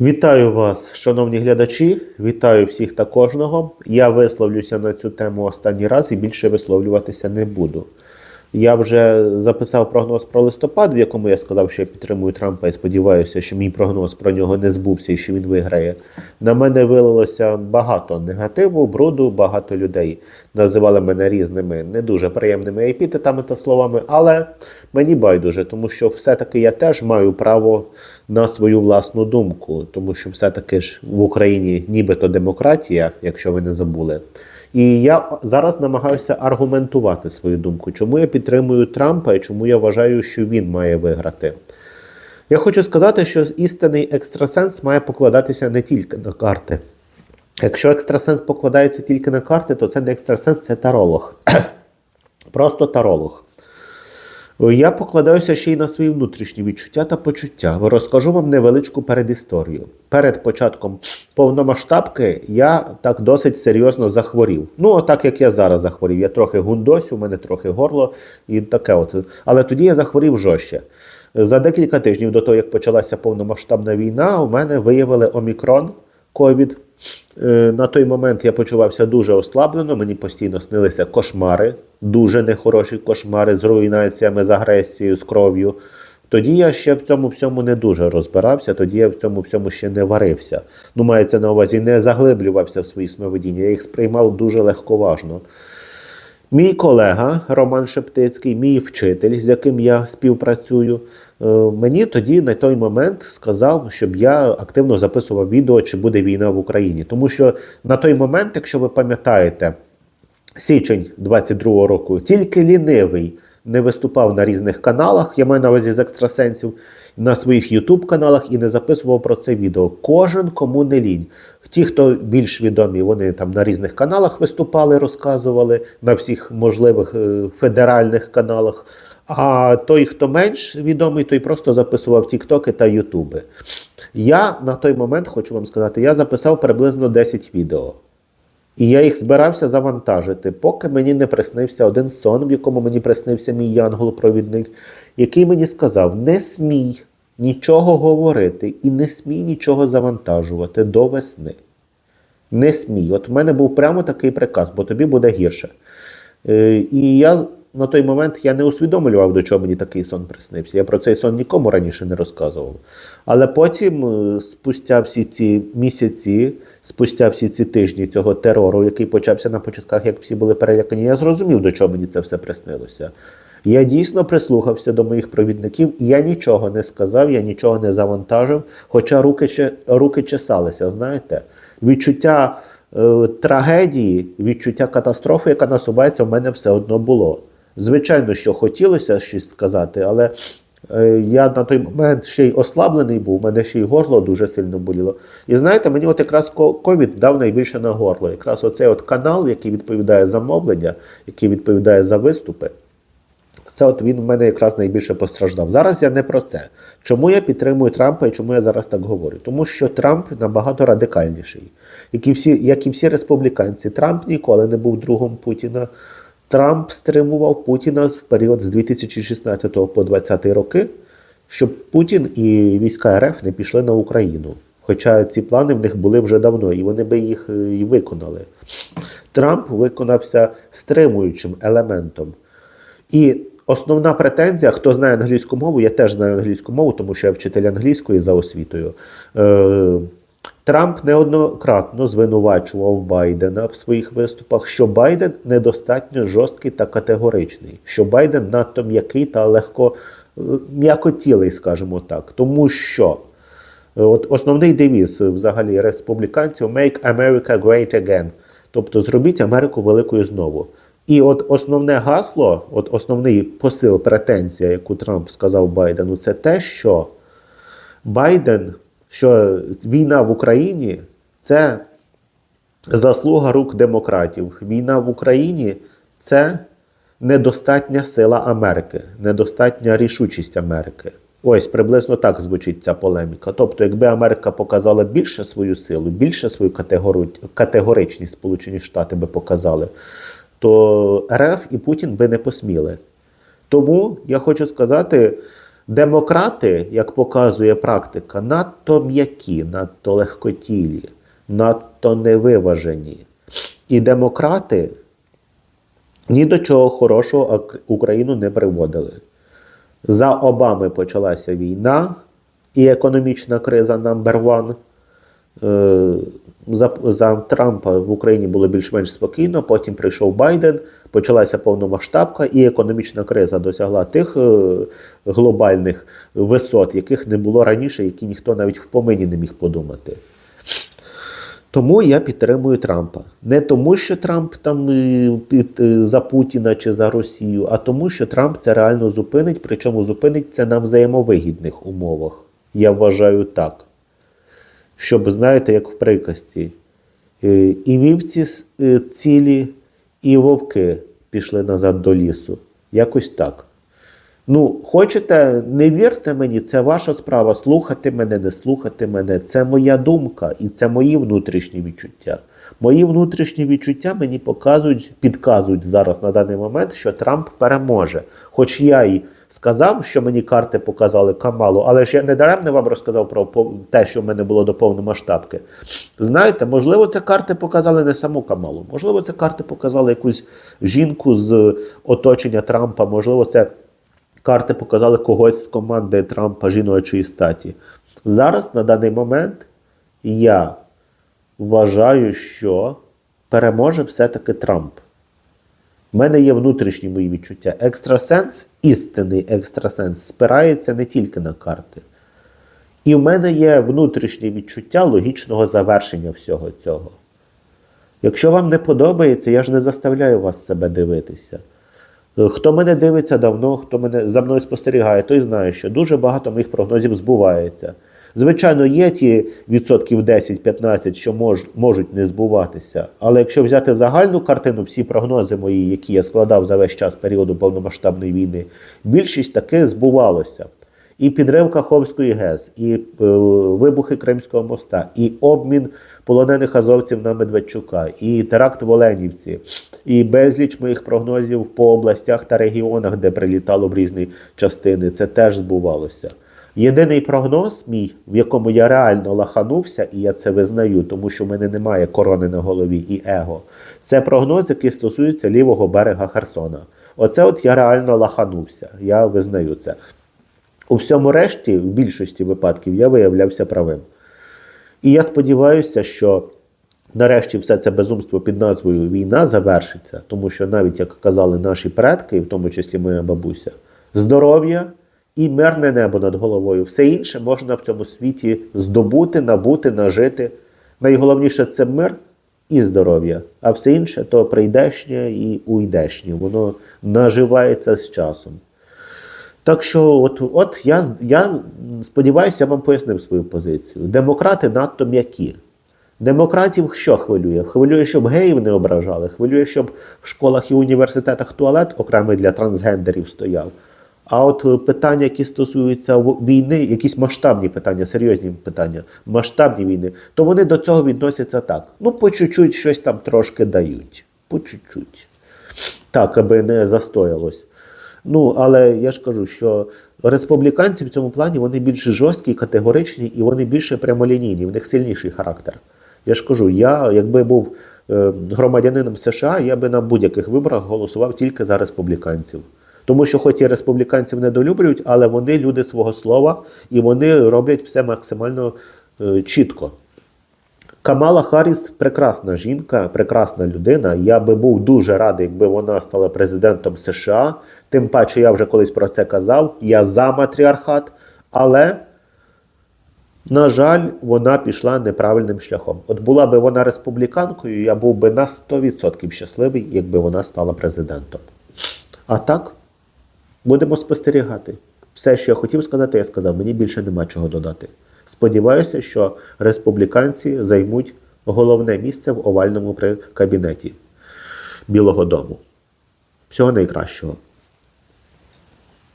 Вітаю вас, шановні глядачі. Вітаю всіх та кожного. Я висловлюся на цю тему останній раз і більше висловлюватися не буду. Я вже записав прогноз про листопад, в якому я сказав, що я підтримую Трампа і сподіваюся, що мій прогноз про нього не збувся і що він виграє. На мене вилилося багато негативу, бруду, багато людей називали мене різними не дуже приємними епітетами та словами, але мені байдуже, тому що все-таки я теж маю право на свою власну думку, тому що все-таки ж в Україні нібито демократія, якщо ви не забули. І я зараз намагаюся аргументувати свою думку, чому я підтримую Трампа і чому я вважаю, що він має виграти. Я хочу сказати, що істинний екстрасенс має покладатися не тільки на карти. Якщо екстрасенс покладається тільки на карти, то це не екстрасенс, це таролог. Просто таролог. Я покладаюся ще й на свої внутрішні відчуття та почуття. Розкажу вам невеличку передісторію. Перед початком повномасштабки я так досить серйозно захворів. Ну, так як я зараз захворів. Я трохи гундось, у мене трохи горло і таке от. Але тоді я захворів жорстче. За декілька тижнів до того, як почалася повномасштабна війна, у мене виявили омікрон ковід. Е, На той момент я почувався дуже ослаблено, мені постійно снилися кошмари, дуже нехороші кошмари з руйнаціями, з агресією, з кров'ю. Тоді я ще в цьому всьому не дуже розбирався, тоді я в цьому всьому ще не варився. Ну, мається на увазі, не заглиблювався в свої сновидіння, я їх сприймав дуже легковажно. Мій колега Роман Шептицький, мій вчитель, з яким я співпрацюю, мені тоді на той момент сказав, щоб я активно записував відео, чи буде війна в Україні. Тому що на той момент, якщо ви пам'ятаєте, січень 22-го року, тільки лінивий не виступав на різних каналах, я маю на увазі з екстрасенсів, на своїх Ютуб каналах і не записував про це відео. Кожен кому не лінь. Ті, хто більш відомі, вони там на різних каналах виступали, розказували, на всіх можливих е, федеральних каналах. А той, хто менш відомий, той просто записував Тіктоки та Ютуби. Я на той момент хочу вам сказати, я записав приблизно 10 відео. І я їх збирався завантажити, поки мені не приснився один сон, в якому мені приснився мій янгол-провідник, який мені сказав: не смій нічого говорити і не смій нічого завантажувати до весни. Не смій. От в мене був прямо такий приказ, бо тобі буде гірше. Е, і я на той момент я не усвідомлював, до чого мені такий сон приснився. Я про цей сон нікому раніше не розказував. Але потім, е, спустя всі ці місяці, спустя всі ці тижні цього терору, який почався на початках, як всі були перелякані, я зрозумів, до чого мені це все приснилося. Я дійсно прислухався до моїх провідників, і я нічого не сказав, я нічого не завантажив, хоча руки, ще- руки чесалися, знаєте. Відчуття е, трагедії, відчуття катастрофи, яка насувається, в мене все одно було. Звичайно, що хотілося щось сказати, але е, я на той момент ще й ослаблений був, мене ще й горло дуже сильно боліло. І знаєте, мені от якраз ковід дав найбільше на горло. Якраз оцей от канал, який відповідає за мовлення, який відповідає за виступи. Це от він в мене якраз найбільше постраждав. Зараз я не про це. Чому я підтримую Трампа і чому я зараз так говорю? Тому що Трамп набагато радикальніший. Як і всі, як і всі республіканці, Трамп ніколи не був другом Путіна. Трамп стримував Путіна в період з 2016 по 2020 роки, щоб Путін і війська РФ не пішли на Україну. Хоча ці плани в них були вже давно, і вони би їх е, і виконали. Трамп виконався стримуючим елементом. І основна претензія, хто знає англійську мову, я теж знаю англійську мову, тому що я вчитель англійської за освітою. Е, Трамп неоднократно звинувачував Байдена в своїх виступах, що Байден недостатньо жорсткий та категоричний, що Байден надто м'який та легко е, м'якотілий, скажімо так. Тому що е, от основний девіз е, взагалі республіканців Make America Great Again. Тобто зробіть Америку великою знову. І от основне гасло, от основний посил, претензія, яку Трамп сказав Байдену, це те, що Байден, що війна в Україні це заслуга рук демократів. Війна в Україні це недостатня сила Америки, недостатня рішучість Америки. Ось приблизно так звучить ця полеміка. Тобто, якби Америка показала більше свою силу, більше свою категори... категоричність, Сполучені Штати би показали, то РФ і Путін би не посміли. Тому я хочу сказати, Демократи, як показує практика, надто м'які, надто легкотілі, надто невиважені. І демократи ні до чого хорошого Україну не приводили. За Обами почалася війна і економічна криза number one. Е, За, за Трампа в Україні було більш-менш спокійно, потім прийшов Байден, почалася повномасштабка, і економічна криза досягла тих е, глобальних висот, яких не було раніше, які ніхто навіть в помині не міг подумати. Тому я підтримую Трампа. Не тому, що Трамп там е, під, за Путіна чи за Росію, а тому, що Трамп це реально зупинить, причому зупинить це на взаємовигідних умовах. Я вважаю так. Щоб, знаєте, як в приказці, е, і вівці е, цілі, і вовки пішли назад до лісу. Якось так. Ну, хочете, не вірте мені, це ваша справа. Слухати мене, не слухати мене. Це моя думка і це мої внутрішні відчуття. Мої внутрішні відчуття мені показують, підказують зараз на даний момент, що Трамп переможе. Хоч я й сказав, що мені карти показали Камалу, але ж я не даремно вам розказав про те, що в мене було до повномасштабки. Знаєте, можливо, це карти показали не саму Камалу, можливо, це карти показали якусь жінку з оточення Трампа, можливо, це карти показали когось з команди Трампа жіночої статі. Зараз, на даний момент, я вважаю, що переможе все-таки Трамп. У мене є внутрішні мої відчуття. Екстрасенс, істинний екстрасенс, спирається не тільки на карти. І в мене є внутрішнє відчуття логічного завершення всього цього. Якщо вам не подобається, я ж не заставляю вас себе дивитися. Е, Хто мене дивиться давно, хто мене за мною спостерігає, той знає, що дуже багато моїх прогнозів збувається. Звичайно, є ті відсотків 10-15, що мож, можуть не збуватися. Але якщо взяти загальну картину, всі прогнози мої, які я складав за весь час періоду повномасштабної війни, більшість таки збувалося. І підрив Каховської ГЕС, і е, вибухи Кримського моста, і обмін полонених азовців на Медведчука, і теракт в Оленівці, і безліч моїх прогнозів по областях та регіонах, де прилітало в різні частини. Це теж збувалося. Єдиний прогноз мій, в якому я реально лаханувся, і я це визнаю, тому що в мене немає корони на голові і его. Це прогноз, який стосується лівого берега Херсона. Оце от я реально лаханувся. Я визнаю це. У всьому решті, в більшості випадків, я виявлявся правим. І я сподіваюся, що нарешті все це безумство під назвою Війна завершиться, тому що навіть як казали наші предки, в тому числі моя бабуся, здоров'я і мирне небо над головою. Все інше можна в цьому світі здобути, набути, нажити. Найголовніше це мир і здоров'я, а все інше то прийдешнє і уйдешнє. Воно наживається з часом. Так що, от, от я, я сподіваюся, я вам пояснив свою позицію. Демократи надто м'які. Демократів що хвилює? Хвилює, щоб геїв не ображали, хвилює, щоб в школах і університетах туалет окремий для трансгендерів стояв. А от е, питання, які стосуються війни, якісь масштабні питання, серйозні питання, масштабні війни, то вони до цього відносяться так. Ну, по чуть-чуть щось там трошки дають. По чуть-чуть. Так, аби не застоялось. Ну, але я ж кажу, що республіканці в цьому плані вони більш жорсткі, категоричні і вони більше прямолінійні, в них сильніший характер. Я ж кажу, я, якби був е, громадянином США, я би на будь-яких виборах голосував тільки за республіканців. Тому що, хоч і республіканців недолюблюють, але вони люди свого слова і вони роблять все максимально е, чітко. Камала Харріс прекрасна жінка, прекрасна людина. Я би був дуже радий, якби вона стала президентом США. Тим паче, я вже колись про це казав. Я за матріархат, але, на жаль, вона пішла неправильним шляхом. От була би вона республіканкою, я був би на 100% щасливий, якби вона стала президентом. А так, будемо спостерігати. Все, що я хотів сказати, я сказав. Мені більше нема чого додати. Сподіваюся, що республіканці займуть головне місце в овальному кабінеті Білого Дому. Всього найкращого.